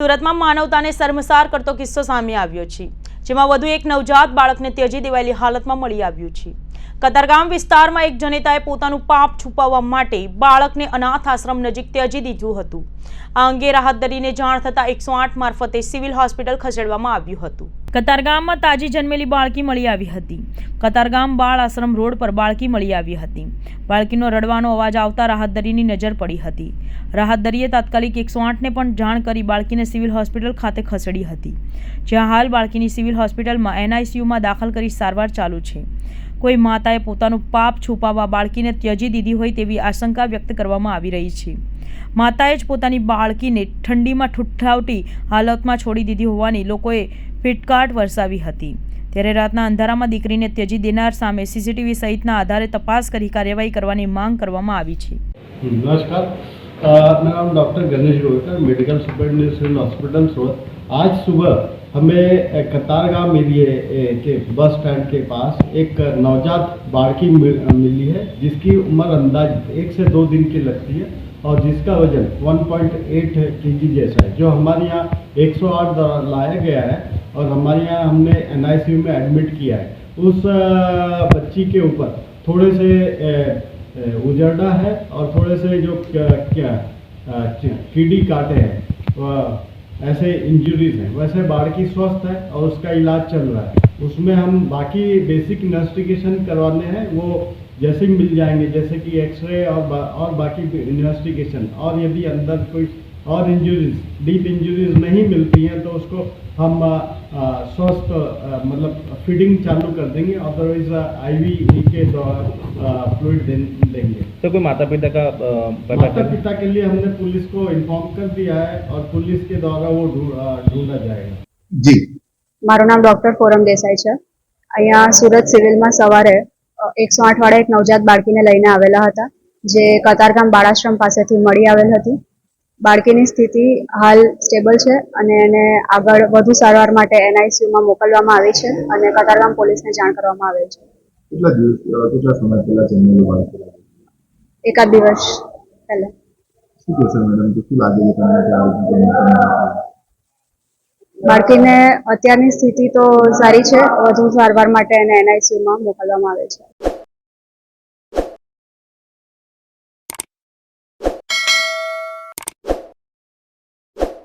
સુરતમાં માનવતાને શર્મસાર કરતો કિસ્સો સામે આવ્યો છે, જેમાં વધુ એક નવજાત બાળકને ત્યજી દેવાયેલી હાલતમાં મળી આવ્યું છે. કતારગામ વિસ્તારમાં એક જનેતાએ પોતાનું પાપ છુપાવવા માટે બાળકને અનાથ આશ્રમ નજીક ત્યજી દીધું હતું. આ અંગે રાહત દરીને જાણ થતાં એકસો આઠ મારફતે સિવિલ હોસ્પિટલ ખસેડવામાં આવ્યું હતું. કતારગામમાં તાજી જન્મેલી બાળકી મળી આવી હતી. કતારગામ બાળ આશ્રમ રોડ પર બાળકી મળી આવી હતી. બાળકીનો રડવાનો અવાજ આવતા રાહતદરીની નજર પડી હતી. રાહતદરીએ તાત્કાલિક એકસો આઠને પણ જાણ કરી બાળકીને સિવિલ હોસ્પિટલ ખાતે ખસેડી હતી. જ્યાં હાલ બાળકીની સિવિલ હોસ્પિટલમાં એનઆઈસીયુમાં દાખલ કરી સારવાર ચાલુ છે. કોઈ માતાએ પોતાનું પાપ છુપાવવા બાળકીને ત્યજી દીધી હોય તેવી આશંકા વ્યક્ત કરવામાં આવી રહી છે. માતાએ જ પોતાની બાળકીને ઠંડીમાં ઠુઠ્ઠાવટી હાલતમાં છોડી દીધી હોવાની લોકોએ ફિટકાટ વરસાવી હતી. ત્યારે રાતના અંધારામાં દીકરીને ત્યજી દેનાર સામે સીસીટીવી સહિતના આધારે તપાસ કરી કાર્યવાહી કરવાની માંગ કરવામાં આવી છે. નમસ્કાર. મેરા નામ doctor Ganesh Goykar medical superintendent, hospital Surat. आज सुबह हमें कतारगाम एरिए के बस स्टैंड के पास एक नवजात बाड़की मिल- है जिसकी उम्र अंदाज एक से दो दिन की लगती है और जिसका वज़न 1.8 केजी जैसा है जो हमारे यहाँ 108 द्वारा लाया गया है और हमारे यहाँ हमने एन में एडमिट किया है। उस बच्ची के ऊपर थोड़े से उजरडा है और थोड़े से जो क्या, क्या कीड़ी काटे हैं ऐसे इंजरीज हैं। वैसे बाढ़ की स्वस्थ है और उसका इलाज चल रहा है। उसमें हम बाकी बेसिक इन्वेस्टिगेशन करवाने हैं। वो जैसे ही मिल जाएँगे जैसे कि एक्सरे और बा, और बाकी इन्वेस्टिगेशन और यदि अंदर कोई और इंजरीज डीप इंजरीज नहीं मिलती हैं तो उसको हम स्वस्थ अ, मतलब फीडिंग चालू कर देंगे अदरवाइज आईवी के द्वारा फ्लूइड देंगे तो कोई माता पिता का अ, पता माता कर पिता के लिए हमने पुलिस को इन्फॉर्म कर दिया है और पुलिस के द्वारा वो ढूंढ- अ, ढूंढा जाएगा જી મારું નામ ડૉક્ટર ફોરમ દેસાઈ છે અહીંયા સુરત સિવિલમાં સવારે એકસો આઠ વાળા એક નવજાત બાળકીને લઈને આવેલા હતા જે કતારગામ બાળાશ્રમ પાસેથી મળી આવેલ હતી બાળકીની સ્થિતિ હાલ સ્ટેબલ છે અને એને આગળ વધુ સારવાર માટે એનઆઈસીયુમાં મોકલવામાં આવી છે અને કતારગામ પોલીસને જાણ કરવામાં આવેલ છે. એકાદ દિવસ પહેલા. બાળકીને અત્યારની સ્થિતિ તો સારી છે. વધુ સારવાર માટે એને એનઆઈસીયુમાં મોકલવામાં આવે છે.